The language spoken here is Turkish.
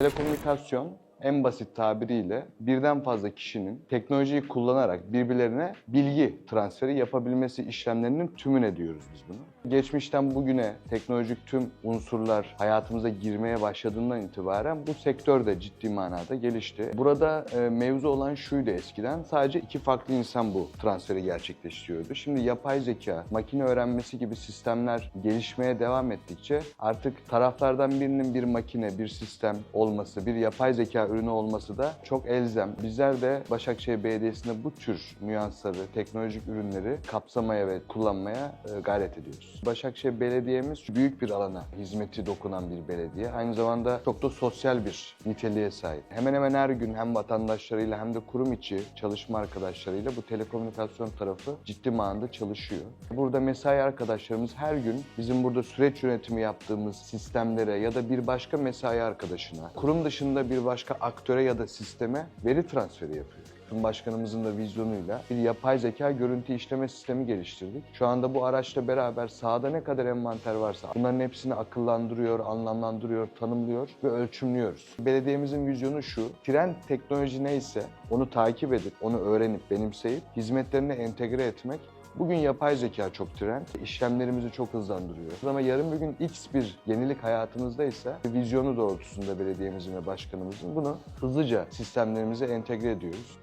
Telekomünikasyon en basit tabiriyle birden fazla kişinin teknolojiyi kullanarak birbirlerine bilgi transferi yapabilmesi işlemlerinin tümüne diyoruz biz bunu. Geçmişten bugüne teknolojik tüm unsurlar hayatımıza girmeye başladığından itibaren bu sektör de ciddi manada gelişti. Burada e, mevzu olan şuydu eskiden sadece iki farklı insan bu transferi gerçekleştiriyordu. Şimdi yapay zeka, makine öğrenmesi gibi sistemler gelişmeye devam ettikçe artık taraflardan birinin bir makine, bir sistem olması, bir yapay zeka ürünü olması da çok elzem. Bizler de Başakşehir Belediyesi'nde bu tür nüansları, teknolojik ürünleri kapsamaya ve kullanmaya e, gayret ediyoruz. Başakşehir Belediye'miz büyük bir alana hizmeti dokunan bir belediye. Aynı zamanda çok da sosyal bir niteliğe sahip. Hemen hemen her gün hem vatandaşlarıyla hem de kurum içi çalışma arkadaşlarıyla bu telekomünikasyon tarafı ciddi manada çalışıyor. Burada mesai arkadaşlarımız her gün bizim burada süreç yönetimi yaptığımız sistemlere ya da bir başka mesai arkadaşına, kurum dışında bir başka aktöre ya da sisteme veri transferi yapıyor. Başkanımızın da vizyonuyla bir yapay zeka görüntü işleme sistemi geliştirdik. Şu anda bu araçla beraber sahada ne kadar envanter varsa bunların hepsini akıllandırıyor, anlamlandırıyor, tanımlıyor ve ölçümlüyoruz. Belediyemizin vizyonu şu, trend teknoloji neyse onu takip edip, onu öğrenip, benimseyip hizmetlerine entegre etmek Bugün yapay zeka çok trend, işlemlerimizi çok hızlandırıyor. Ama yarın bir gün X bir yenilik hayatımızda ise vizyonu doğrultusunda belediyemizin ve başkanımızın bunu hızlıca sistemlerimize entegre ediyoruz.